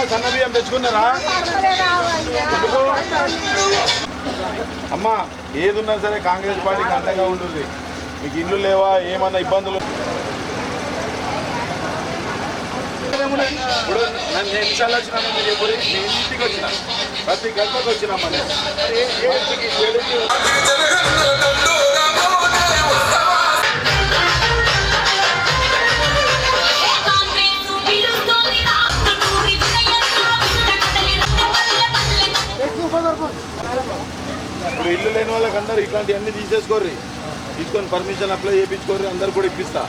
అమ్మ సన్న బియ్యం తెచ్చుకున్నారా? ఎందుకు? అమ్మా ఏదున్నా సరే కాంగ్రెస్ పార్టీకి అండగా ఉంటుంది. మీకు ఇల్లు లేవా? ఏమన్నా ఇబ్బందులు? ఇప్పుడు నన్ను ఎన్నిసార్లు వచ్చినామో మీరు చెప్పు నేను ఇంటికి వచ్చిన. ప్రతి గల్పకు వచ్చినామా ఇల్లు లేని వాళ్ళకి అందరూ ఇట్లాంటివన్నీ తీసేసుకోర్రి. తీసుకొని పర్మిషన్ అప్లై చేయించుకోర్రి అందరు కూడా ఇప్పిస్తా.